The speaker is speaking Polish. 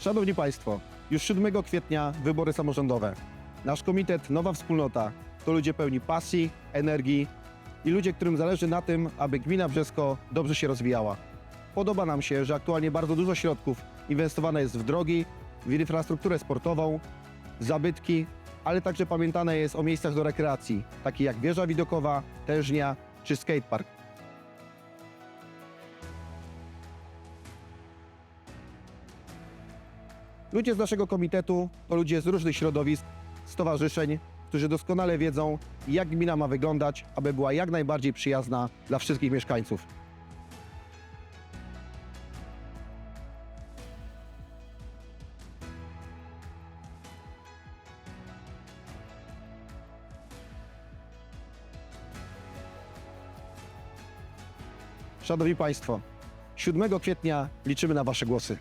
Szanowni Państwo, już 7 kwietnia wybory samorządowe. Nasz komitet Nowa Wspólnota to ludzie pełni pasji, energii i ludzie, którym zależy na tym, aby gmina Brzesko dobrze się rozwijała. Podoba nam się, że aktualnie bardzo dużo środków inwestowane jest w drogi, w infrastrukturę sportową, zabytki, ale także pamiętane jest o miejscach do rekreacji, takich jak wieża widokowa, tężnia czy skatepark. Ludzie z naszego komitetu to ludzie z różnych środowisk, stowarzyszeń, którzy doskonale wiedzą, jak gmina ma wyglądać, aby była jak najbardziej przyjazna dla wszystkich mieszkańców. Szanowni Państwo, 7 kwietnia liczymy na Wasze głosy.